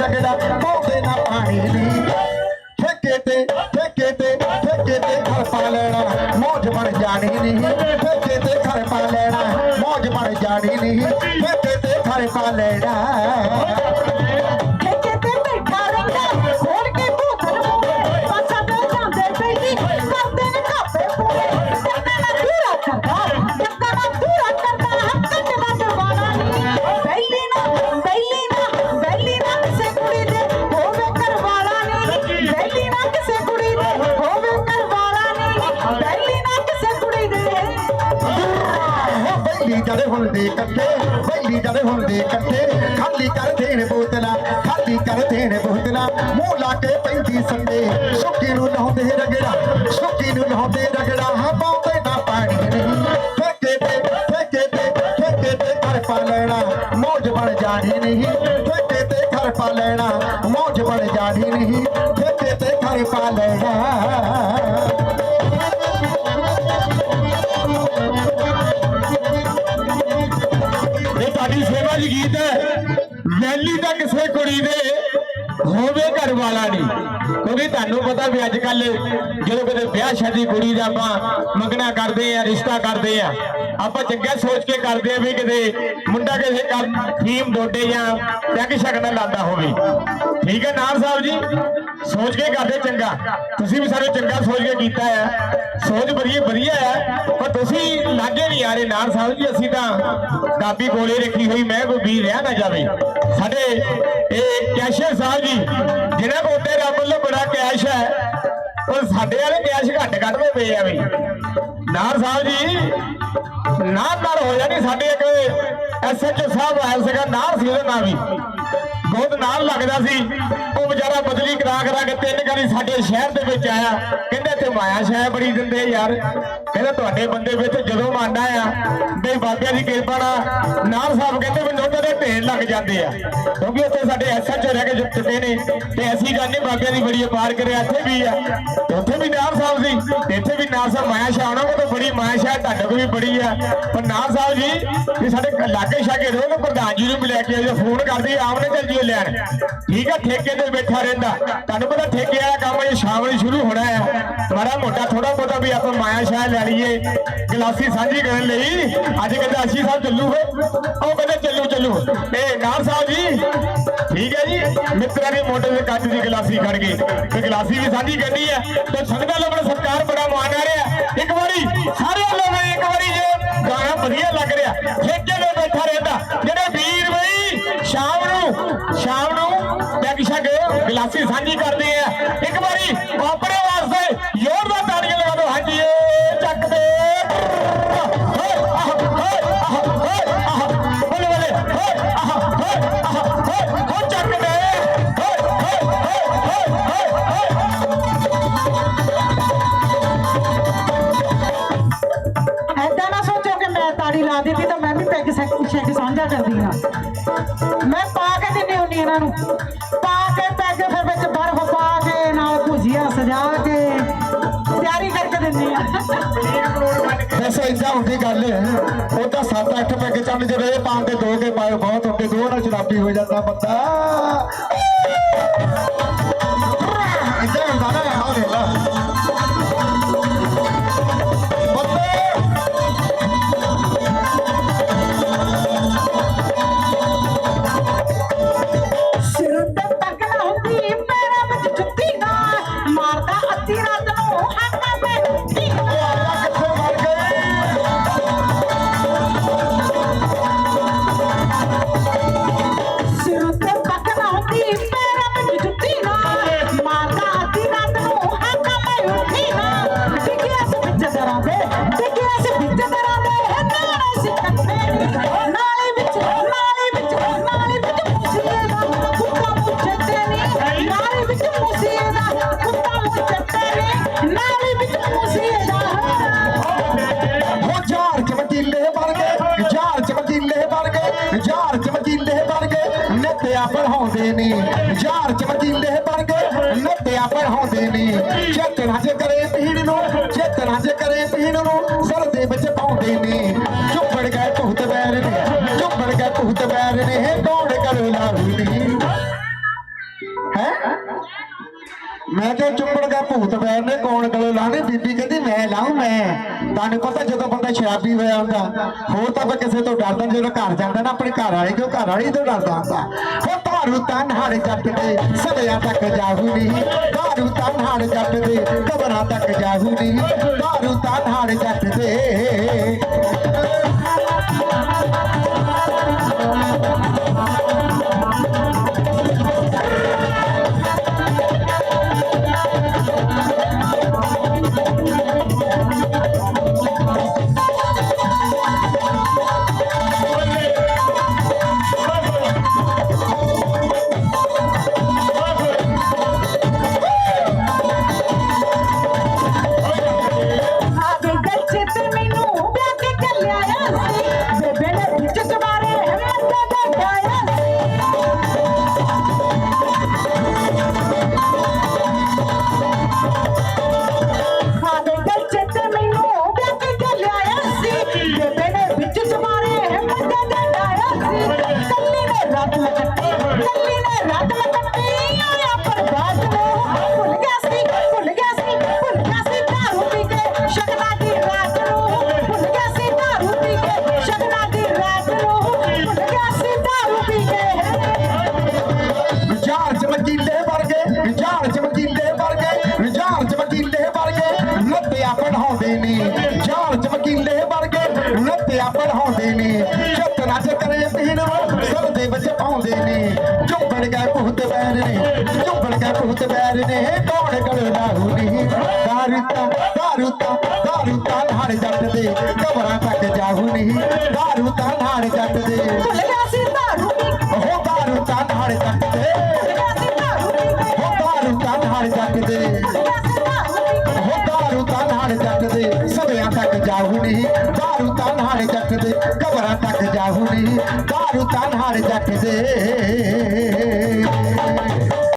ਰਗੜਾ ਪਾਉਂਦੇ ਨਾ ਪਾਣੀ ਨੀ ਠੇਕੇ ਤੇ ਠੇਕੇ ਤੇ ਠੇਕੇ ਤੇ ਘਰ ਪਾ ਲੈਣਾ। ਮੌਜ ਬਣ ਜਾਣੀ ਨਹੀਂ। ਠੇਕੇ ਤੇ ਘਰ ਪਾ ਲੈਣਾ। ਮੌਜ ਬਣ ਜਾਣੀ ਨਹੀਂ। ਠੇਕੇ ਤੇ ਘਰ ਪਾ ਲੈਣਾ। ਹੁੰਦੇ ਇਕੱਠੇ, ਬੈਲੀ ਜੜੇ ਹੁੰਦੇ ਇਕੱਠੇ। ਖਾਲੀ ਕਰ ਦੇਣ ਬੋਤਲਾਂ, ਖਾਲੀ ਕਰ ਦੇਣ ਬੋਤਲਾਂ। ਮੂੰਹ ਲਾ ਕੇ ਪੈਂਦੀ ਸੰਡੇ, ਸੁੱਕੀ ਨੂੰ ਲਾਉਂਦੇ ਰਗੜਾ, ਸੁੱਕੀ ਨੂੰ ਲਾਉਂਦੇ ਰਗੜਾ। ਹਾਂ ਤੁਹਾਡੀ ਗੀਤ ਹੈ, ਵੈਲੀ ਤਾਂ ਕਿਸੇ ਕੁੜੀ ਦੇ ਹੋਵੇ ਘਰ ਵਾਲਾ ਨਹੀਂ। ਕਿਉਂਕਿ ਤੁਹਾਨੂੰ ਪਤਾ ਵੀ ਅੱਜ ਕੱਲ ਜਦੋਂ ਕਿਤੇ ਵਿਆਹ ਸ਼ਾਦੀ ਕੁੜੀ ਦਾ ਆਪਾਂ ਮੰਗਣਾ ਕਰਦੇ ਆ ਰਿਸ਼ਤਾ ਕਰਦੇ ਆ ਆਪਾਂ ਚੰਗਾ ਸੋਚ ਕੇ ਕਰਦੇ ਆ ਵੀ ਕਿਤੇ ਮੁੰਡਾ ਕਿਸੇ ਕੰਮ ਥੀਮ ਡੋਡੇ ਜਾਂ ਪੈਗ ਸ਼ਕਨ ਲਾਦਾ ਹੋਵੇ। ਠੀਕ ਹੈ ਨਾਰ ਸਾਹਿਬ ਜੀ? ਸੋਚ ਕੇ ਕਰਦੇ ਚੰਗਾ। ਤੁਸੀਂ ਵੀ ਸਾਰੇ ਚੰਗਾ ਸੋਚ ਕੇ ਕੀਤਾ ਹੈ। ਸੋਚ ਵਧੀਆ ਵਧੀਆ ਹੈ। ਪਰ ਤੁਸੀਂ ਲਾਗੇ ਨਹੀਂ ਆ ਰਹੇ ਨਾਰ ਸਾਹਿਬ ਜੀ, ਅਸੀਂ ਤਾਂ ਦਾਬੀ ਕੋਲੇ ਰੱਖੀ ਹੋਈ, ਮੈਂ ਕੋਈ ਵੀਰ ਰਹਿ ਨਾ ਜਾਵੇ। ਸਾਡੇ ਇਹ ਕੈਸ਼ੀਅਰ ਸਾਹਿਬ ਜੀ ਜਿਹਨਾਂ ਕੋਲ ਤੇ ਰੱਬ ਵੱਲੋਂ ਬੜਾ ਕੈਸ਼ ਹੈ ਉਹ ਸਾਡੇ ਵਾਲੇ ਕੈਸ਼ ਘੱਟ ਕੱਢਦੇ ਪਏ ਆ ਵੀ। ਨਾਰ ਸਾਹਿਬ ਜੀ ਨਾਰ ਨਾਲ ਹੋ ਜਾਣੀ ਸਾਡੇ ਇੱਕ ਐਸਐਚਓ ਸਾਹਿਬ ਆਇਆ ਸੀਗਾ ਨਾਰ ਸੀ ਉਹਦਾ ਨਾਂ ਵੀ। ਬਹੁਤ ਨਾਲ ਲੱਗਦਾ ਸੀ। ਉਹ ਵਿਚਾਰਾ ਬਦਲੀ ਕਰਾ ਕਰਾ ਕੇ ਤਿੰਨ ਵਾਰੀ ਸਾਡੇ ਸ਼ਹਿਰ ਦੇ ਵਿੱਚ ਆਇਆ। ਕਹਿੰਦੇ, ਤੇ ਮਾਇਆ ਸ਼ਾਇ ਬੜੀ ਦਿੰਦੇ ਯਾਰ। ਕਹਿੰਦਾ, ਤੁਹਾਡੇ ਬੰਦੇ ਵਿੱਚ ਜਦੋਂ ਮੰਨਦਾ ਆ ਬਈ ਬਾਬਿਆਂ ਦੀ ਕਿਰਪਾ ਨਾਲ ਨਾਰ ਸਾਹਿਬ ਕਹਿੰਦੇ ਵੀ ਨੋਟਾਂ ਦੇ ਢੇਰ ਲੱਗ ਜਾਂਦੇ ਆ। ਕਿਉਂਕਿ ਉੱਥੇ ਸਾਡੇ ਐਸਐਚਓ ਰਹਿ ਕੇ ਜੁ- ਨੇ। ਤੇ ਐਸੀ ਗੱਲ ਜਾਣੇ ਬਾਬਿਆਂ ਦੀ ਬੜੀ ਅਪਾਰ ਕਰਿਆ, ਇੱਥੇ ਵੀ ਆ। ਉੱਥੇ ਵੀ ਨਾਰ ਸਾਹਿਬ ਸੀ। ਤੇ ਇੱਥੇ ਵੀ ਨਾਲ ਸਾਹਿਬ ਮਾਇਆ ਸ਼ਾਹ ਉਹਨਾਂ ਕੋਲ ਤਾਂ ਬੜੀ, ਮਾਇਆ ਸ਼ਾਹ ਤੁਹਾਡੇ ਕੋਲ ਵੀ ਬੜੀ ਆ। ਪਰ ਨਾਰ ਸਾਹਿਬ ਜੀ, ਵੀ ਸਾਡੇ ਲਾਗੇ ਛਾਗੇ ਰਹੋ ਪ੍ਰਧਾਨ ਜੀ ਨੂੰ ਵੀ ਲੈ ਕੇ ਆਇਓ ਫੋਨ ਕਰਦੇ ਆਮਨੇ ਚੱਲ ਜੀ ਜਿਓ ਲੈਣ ਠੀਕ ਹੈ ਠੇਕੇ ਤੇ ਬੈਠਾ ਰਹਿੰਦਾ। ਤੁਹਾਨੂੰ ਪਤਾ ਠੇਕੇ ਵਾਲਾ ਕੰਮ ਇਹ ਸ਼ਾਮ ਨੂੰ ਸ਼ੁਰੂ ਹੋਣਾ ਆ ਮਾੜਾ ਮੋਟਾ ਥੋੜਾ ਬਹੁਤਾ ਵੀ ਆਪਾਂ ਮਾਇਆ ਸ਼ਾਹ ਲੈ ਲਈਏ। ਗਲਾਸੀ ਸਾਂਝੀ ਕਰਨ ਲਈ। ਅੱਜ ਕਹਿੰਦਾ ਅਸੀਂ ਸਾਹਿਬ ਚੱਲੂ ਹੋ ਉਹ ਕਹਿੰਦੇ ਚੱਲੂ ਚੱਲੂ। ਇਹ ਨਾਰ ਸਾਹਿਬ ਜੀ। ਠੀਕ ਹੈ ਜੀ। ਮਿੱਤਰਾਂ ਦੇ ਮੋਢੇ ਤੇ ਕੱਚ ਦੀ ਗਲਾਸੀ ਖੜ ਗਏ ਤੇ ਗਲਾਸੀ ਵੀ ਸਾਂਝੀ ਕਰਨੀ ਹੈ। ਤੇ ਸੰਗਤਾਂ ਲੋਕਾਂ ਦਾ ਸਤਿਕਾਰ ਬੜਾ ਮਾਣ ਆ ਰਿਹਾ। ਇੱਕ ਵਾਰੀ ਸਾਰੇ ਲੋਕਾਂ ਇੱਕ ਵਾਰੀ ਜੇ ਗਾਣਾ ਵਧੀਆ ਲੱਗ ਰਿਹਾ। ਠੇਕੇ ਤੇ ਬੈਠਾ ਰਹਿੰਦਾ। ਗਲਾਸੀ ਸਾਂਝੀ ਕਰਦੇ ਆ ਇੱਕ ਵਾਰੀ ਆਪਣੇ ਵਾਸਤੇ ਜ਼ੋਰਦਾਰ ਤਾੜੀਆਂ ਲਗਾ ਦਿਓ। ਹਾਂਜੀ ਏ ਚੱਕ ਦੇ। ਨਾ ਸੋਚੋ ਕਿ ਮੈਂ ਤਾੜੀ ਲਾ ਦਿੱਤੀ ਤਾਂ ਮੈਂ ਵੀ ਪੈਗ ਸੈਕ ਸਾਂਝਾ ਕਰਦੀ ਹਾਂ। ਮੈਂ ਪਾ ਕੇ ਦਿੰਦੀ ਹੁੰਦੀ ਇਹਨਾਂ ਨੂੰ। ਪਾ ਦਿੰਦੀ ਆ। ਵੈਸੇ ਇਦਾਂ ਹੁੰਦੀ ਗੱਲ ਉਹ ਤਾਂ 7-8 ਪੈਗ ਚੱਲ ਜਦੋਂ ਇਹ ਪਾਉਂਦੇ ਦੋ ਕੇ ਪਾਏ ਬਹੁਤ ਹੁੰਦੇ। ਦੋ ਨਾਲ ਸ਼ਰਾਬੀ ਹੋ ਜਾਂਦਾ ਬੰਦਾ। ਇਦਾਂ ਹੁੰਦਾ ਨਾ ਆਹ ਦੇਖ ਲਾ। ਮਾਰਦਾ ਅੱਧੀ ਰਾਤ ਨੂੰ ਝਾੜ ਚਮਕੀਲੇ ਬਣ ਗਏ ਨੱਤਿਆ ਪੜਾਉਂਦੇ ਨੇ। ਚੇਤਨਾ ਚ ਕਰੇ ਪੀਣ ਨੂੰ ਚੇਤਨਾ ਚ ਕਰੇ ਪੀਣ ਨੂੰ, ਸਰ ਦੇ ਵਿੱਚ ਪਾਉਂਦੇ ਨੇ। ਚੁੱਪੜ ਗਏ ਭੂਤ ਬੈਰ ਨੇ, ਚੁੱਪੜ ਗਏ ਭੂਤ ਬੈਰ ਨੇ, ਦੌੜ ਕਰ ਲਾਉਂਦੇ ਨੇ। ਹੈ? ਮੈਂ ਤੇ ਚੁੱਪੜ ਦਾ ਭੂਤ ਬੈਰ ਨੇ ਕੌਣ ਗਲੋ ਲਾਣੇ ਬੀਬੀ ਕਹਿੰਦੀ, ਮੈਂ ਲਾਉ ਮੈਂ। ਤੁਹਾਨੂੰ ਪਤਾ ਜਦੋਂ ਬੰਦਾ ਸ਼ਰਾਬੀ ਹੋਇਆ ਹੁੰਦਾ, ਹੋਰ ਤਾਂ ਆਪਾਂ ਕਿਸੇ ਤੋਂ ਡਰਦਾ ਜਦੋਂ ਘਰ ਜਾਂਦਾ ਨਾ, ਆਪਣੇ ਘਰ ਵਾਲੇ ਕਿਉਂ ਘਰ ਵਾਲੀ ਤੋਂ ਡਰਦਾ ਹੁੰਦਾ। ਹੋ ਤਾਰੂ ਤਨਹਾੜ ਜੱਟ ਦੇ ਸਦਿਆਂ ਤੱਕ ਜਾਹੂ ਨਹੀਂ ਤਾਰੂ ਤਨਹਾੜ ਜੱਟ ਦੇ ਕਬਰਾਂ ਤੱਕ ਜਾਹੂ ਨਹੀਂ ਤਾਰੂ ਤਨਹਾੜ ਜੱਟ ਦੇ ਪੜਾਉਂਦੇ ਨੇ। ਵਿਚਾਰ ਚਮਕੀਲੇ ਵਰਗੇ ਲੱਤਿਆ ਪੜਾਉਂਦੇ ਨੇ। ਚਤਨਾ ਚ ਕਰੇ ਪੀਣ ਸਭ ਦੇ ਵਿੱਚ ਪਾਉਂਦੇ ਨੇ। ਚੁੱਪੜ ਗਏ ਭੂਤ ਬੈਰ ਨੇ ਚੁੱਪੜ ਗਏ ਭੂਤ ਬੈਰ ਨੇ ਕੌਣ ਗਲ ਲਾਹੂ ਨਹੀਂ ਦਾਰੂ ਤਾਂ ਦਾਰੂ ਤਾਂ ਦਾਰੂ ਤਾਂ ਹੜ ਜੱਟ ਦੇ ਕਬਰਾਂ ਤੱਕ ਜਾਹੂ ਨਹੀਂ ਦਾਰੂ ਤਾਂ ਹੜ ਜੱਟ ਦੇ। ਭੁੱਲ ਗਿਆ ਸੀ ਦਾਰੂ ਪੀ ਕੇ ਉਹ ਦਾਰੂ ਤਾਂ ਹੜ ਜੱਟ ਦੇ। ਭੁੱਲ ਗਿਆ ਸੀ ਦਾਰੂ ਉਹ ਦਾਰੂ ਤਾਂ ਹੜ ਜੱਟ ਦੇ।